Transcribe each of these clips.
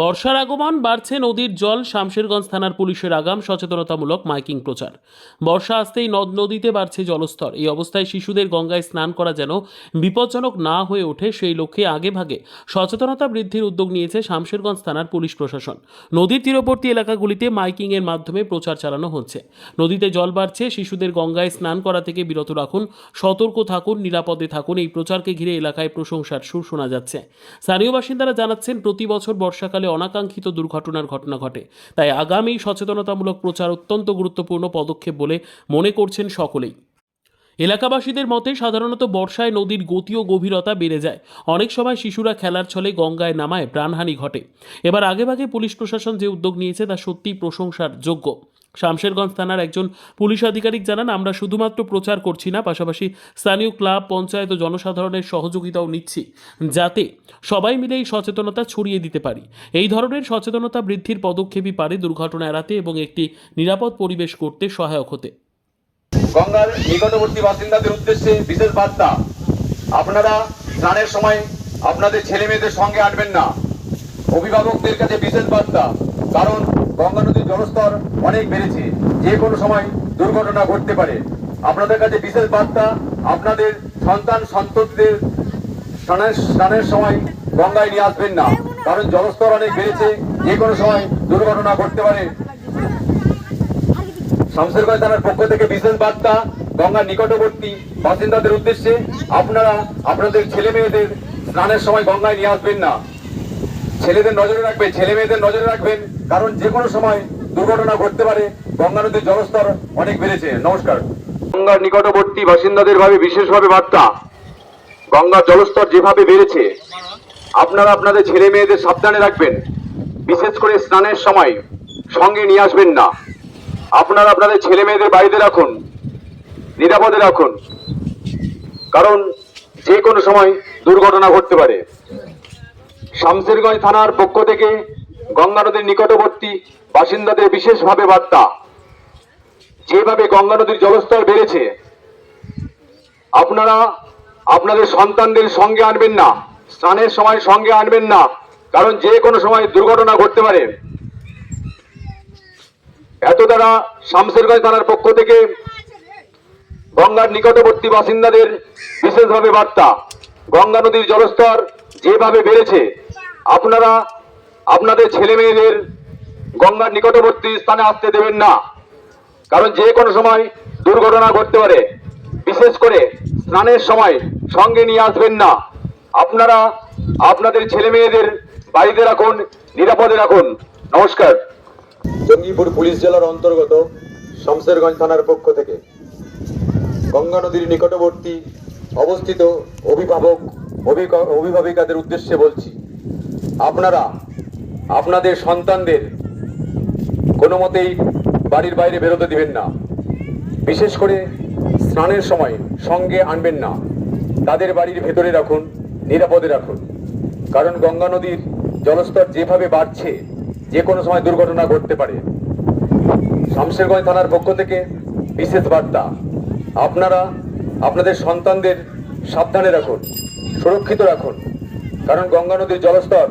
বর্ষার আগমন, বাড়ছে নদীর জল, শামশেরগঞ্জ থানার পুলিশের আগাম, সচেতনতামূলক মাইকিং প্রচার। বর্ষা আসতেই নদ নদীতে বাড়ছে জলস্তর। এই অবস্থায় শিশুদের গঙ্গায় স্নান করা যেন বিপজ্জনক না হয়ে ওঠে, সেই লক্ষ্যে আগেভাগে সচেতনতা বৃদ্ধির উদ্যোগ নিয়েছে শামশেরগঞ্জ থানার পুলিশ প্রশাসন। নদীর তীরবর্তী এলাকাগুলিতে মাইকিংয়ের মাধ্যমে প্রচার চালানো হচ্ছে। নদীতে জল বাড়ছে, শিশুদের গঙ্গায় স্নান করা থেকে বিরত রাখুন, সতর্ক থাকুন, নিরাপদে থাকুন, এই প্রচারকে ঘিরে এলাকায় প্রশংসার সুর শোনা যাচ্ছে। স্থানীয় বাসিন্দারা জানাচ্ছেন, প্রতি বছর বর্ষাকালে অনাকাঙ্ক্ষিত দুর্ঘটনার ঘটনা ঘটে। তাই আগামী সচেতনতামূলক প্রচার অত্যন্ত গুরুত্বপূর্ণ পদক্ষেপ বলে মনে করছেন সকলেই। এলাকাবাসীদের মতে সাধারণত বর্ষায় নদীর গতি ও গভীরতা বেড়ে যায়। অনেক সময় শিশুরা খেলার ছলে গঙ্গায় নামায় প্রাণহানি ঘটে। এবার আগেভাগে পুলিশ প্রশাসন যে উদ্যোগ নিয়েছে তা সত্যিই প্রশংসার যোগ্য। শামশেরগঞ্জ থানার একজন পুলিশ আধিকারিক জানান, আমরা শুধুমাত্র প্রচার করছি না, পাশাপাশি স্থানীয় ক্লাব, পঞ্চায়েত ও জনসাধারণের সহযোগিতাও নিচ্ছি, যাতে সবাই মিলে এই সচেতনতা ছড়িয়ে দিতে পারি। এই ধরনের সচেতনতা বৃদ্ধির পদক্ষেপই পারে দুর্ঘটনা এড়াতে এবং একটি নিরাপদ পরিবেশ করতে সহায়ক হতে। গঙ্গার নিকটবর্তী বাসিন্দাদের উদ্দেশ্যে বিশেষ বার্তা, আপনারা স্নানের সময় আপনাদের ছেলে মেয়েদের সঙ্গে আনবেন না। অভিভাবকদের কাছে বিশেষ বার্তা, কারণ গঙ্গা নদীর জলস্তর অনেক বেড়েছে। যে কোনো সময় দুর্ঘটনা ঘটতে পারে। আপনাদের কাছে বিশেষ বার্তা, আপনাদের সন্তান, সন্ততিদের স্নানের স্নানের সময় গঙ্গায় নিয়ে আসবেন না। কারণ জলস্তর অনেক বেড়েছে, যে কোনো সময় দুর্ঘটনা ঘটতে পারে। শামসেরগঞ্জ থানার পক্ষ থেকে বিশেষ বার্তা, গঙ্গার নিকটবর্তী বাসিন্দাদের উদ্দেশ্যে আপনারা, আপনাদের ছেলে মেয়েদের স্নানের সময় গঙ্গায় নিয়ে আসবেন না। ছেলেদের নজরে রাখবেন, ছেলে মেয়েদের নজরে রাখবেন। কারণ যে কোনো সময় দুর্ঘটনা ঘটতে পারে, গঙ্গা নদীর জলস্তর অনেক বেড়েছে। নমস্কার। গঙ্গার নিকটবর্তী বাসিন্দাদের ভাবে বিশেষভাবে বার্তা। গঙ্গার জলস্তর যেভাবে বেড়েছে, আপনারা আপনাদের ছেলে মেয়েদের সাবধানে রাখবেন। বিশেষ করে স্নানের সময় সঙ্গে নিয়ে আসবেন না। আপনারা আপনাদের ছেলে মেয়েদের বাড়িতে রাখুন, নিরাপদে রাখুন। কারণ যে কোনো সময় দুর্ঘটনা ঘটতে পারে। শামসেরগঞ্জ থানার পক্ষ থেকে গঙ্গা নদীর নিকটবর্তী বাসিন্দাদের বিশেষভাবে বার্তা। যেভাবে গঙ্গা নদীর জলস্তর বেড়েছে, আপনারা আপনাদের সন্তানদের সঙ্গে আনবেন না, স্নানের সময় সঙ্গে আনবেন না, কারণ যে কোনো সময় দুর্ঘটনা ঘটতে পারে। এত দ্বারা শামসেরগঞ্জ থানার পক্ষ থেকে গঙ্গার নিকটবর্তী বাসিন্দাদের বিশেষভাবে বার্তা। গঙ্গা নদীর জলস্তর যেভাবে বেড়েছে, আপনারা আপনাদের ছেলে মেয়েদের গঙ্গার নিকটবর্তী স্থানে আসতে দেবেন না। কারণ যে কোনো সময় দুর্ঘটনা ঘটতে পারে। বিশেষ করে স্নানের সময় সঙ্গে নিয়ে আসবেন না। আপনারা, আপনাদের ছেলে মেয়েদের বাড়িতে রাখুন, নিরাপদে রাখুন। নমস্কার। জঙ্গিপুর পুলিশ জেলার অন্তর্গত শমশেরগঞ্জ থানার পক্ষ থেকে গঙ্গা নদীর নিকটবর্তী অবস্থিত অভিভাবক, অভিভাবিকাদের উদ্দেশ্যে বলছি, আপনারা আপনাদের সন্তানদের কোনো মতেই বাড়ির বাইরে বেরোতে দিবেন না। বিশেষ করে স্নানের সময় সঙ্গে আনবেন না। তাদের বাড়ির ভেতরে রাখুন, নিরাপদে রাখুন। কারণ গঙ্গা নদীর জলস্তর যেভাবে বাড়ছে, যে কোনো সময় দুর্ঘটনা ঘটতে পারে। শামশেরগঞ্জ থানার পক্ষ থেকে বিশেষ বার্তা, আপনারা আপনাদের সন্তানদের সাবধানে রাখুন, সুরক্ষিত রাখুন। কারণ গঙ্গা নদীর জলস্তর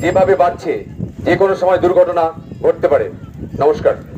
যেভাবে বাড়ছে যে কোনো সময় দুর্ঘটনা ঘটতে পারে। নমস্কার।